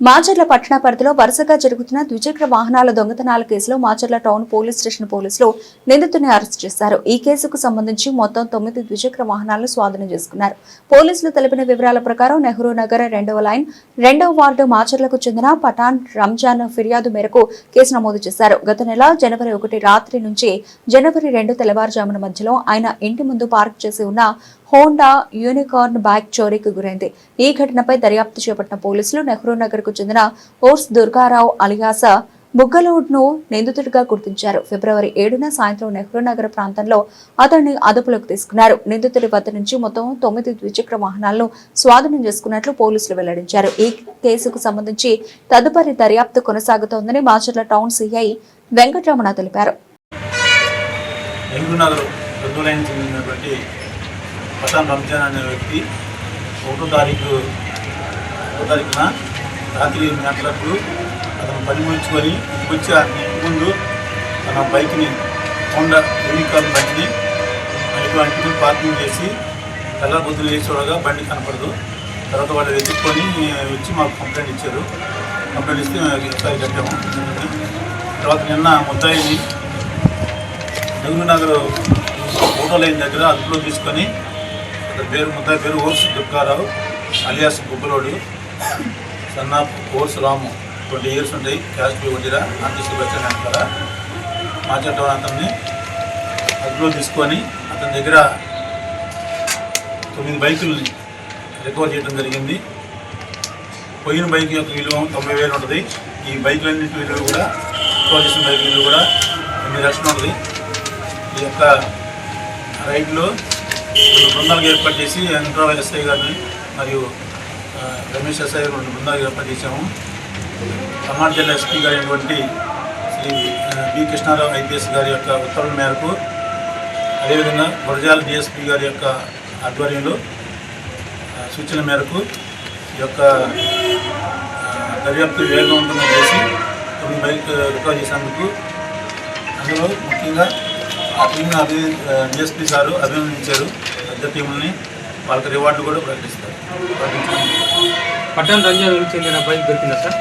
మాచర్ల పట్టణ పరిధిలో వరుసగా జరుగుతున్న ద్విచక్ర వాహనాల దొంగతనాల కేసులో మాచర్ల టౌన్ పోలీస్ స్టేషన్ పోలీసులు నిందితుడిని అరెస్ట్ చేశారు. ఈ కేసుకు సంబంధించి మొత్తం తొమ్మిది ద్విచక్ర వాహనాలను స్వాధీనం చేసుకున్నారు. పోలీసులు తెలిపిన వివరాల ప్రకారం నెహ్రూ నగర్ రెండవ లైన్ రెండవ వార్డు మాచర్లకు చెందిన పఠాన్ రంజాన్ ఫిర్యాదు మేరకు కేసు నమోదు చేశారు. గత నెల జనవరి ఒకటి రాత్రి నుంచి జనవరి రెండు తెల్లవారుజామున మధ్యలో ఆయన ఇంటి ముందు పార్క్ చేసి ఉన్న హోండా యూనికార్న్ బైక్ చోరీకి గురైంది. ఈ ఘటనపై దర్యాప్తు చేపట్టిన పోలీసులు నెహ్రూ నగర్కు చెందిన ఓర్స్ దుర్గారావు అలియాస బుగ్గలూడ్ను నిందితుడిగా గుర్తించారు. ఫిబ్రవరి ఏడున సాయంత్రం నెహ్రూ నగర్ ప్రాంతంలో అతన్ని అదుపులోకి తీసుకున్నారు. నిందితుడి వద్ద నుంచి మొత్తం తొమ్మిది ద్విచక్ర వాహనాలను స్వాధీనం చేసుకున్నట్లు పోలీసులు వెల్లడించారు. ఈ కేసుకు సంబంధించి తదుపరి దర్యాప్తు కొనసాగుతోందని మాచర్ల టౌన్ సిఐ వెంకటరమణ తెలిపారు. నెల్లూరు రంజాన్ అనే వ్యక్తి ఒకటో తారీఖు ఒకటో తారీఖున రాత్రి ఎనిమిది గంటలకు అతను పని ముగించుకొని వచ్చి ఆ ఇంటి ముందు తన బైక్ని హోండా యూనికార్న్ బండిని ఇటువంటి ముందు పార్కింగ్ చేసి తెల్ల బుద్ధులు వేసి చూడగా బండి కనపడదు. తర్వాత వాళ్ళు వెతుక్కొని వచ్చి మాకు కంప్లైంట్ ఇచ్చారు. కంప్లైంట్ ఇస్తే మేము ఒకసారి కట్టాము. తర్వాత నిన్న ముద్దాయిని నెహ్రూ నగర్ ఫోటో లైన్ దగ్గర అదుపులో తీసుకొని అతని పేరు ముద్ద పేరు Osu Durgarao alias గుబ్బలోడు son of Osu Ramu. Twenty years ఉంటాయి క్యాష్ పే వడ్డీరా ఆర్టీసీ బస్ స్టాండ్ అంటారా? మాట్లాడటం అతన్ని అదుపులో తీసుకొని అతని దగ్గర తొమ్మిది బైకుల్ని రికవర్ చేయడం జరిగింది. పోయిన బైక్ యొక్క విలువ తొంభై వేలు ఉంటుంది. ఈ బైకులన్నింటి విలువ కూడా రికవర్ చేసిన బైక్ విలువ కూడా ఎనిమిది లక్షలు ఉంటుంది. ఈ యొక్క రైడ్లో రెండు బృందాలకు ఏర్పాటు చేసి వెంకటరావు ఎస్ఐ గారిని మరియు రమేష్ ఎస్ఐ గారు రెండు బృందాలు ఏర్పాటు చేశాము. కర్ణాటక జిల్లా ఎస్పీ గారైనటువంటి శ్రీ బి కృష్ణారావు ఐపీఎస్ గారి యొక్క ఉత్తర్వుల మేరకు అదేవిధంగా గురజాల డిఎస్పీ గారి యొక్క ఆధ్వర్యంలో సూచన మేరకు ఈ యొక్క దర్యాప్తు వేగవంతంగా చేసి కొన్ని బైక్ రికవర్ చేసినందుకు అందులో ముఖ్యంగా ఆ టీంని అభి డిఎస్పీ సారు అభినందించారు. పెద్ద టీంని వాళ్ళకి రివార్డు కూడా ప్రకటిస్తారు. పట్టణ రంజాన్ చెందిన బైక్ దొరికిందా సార్?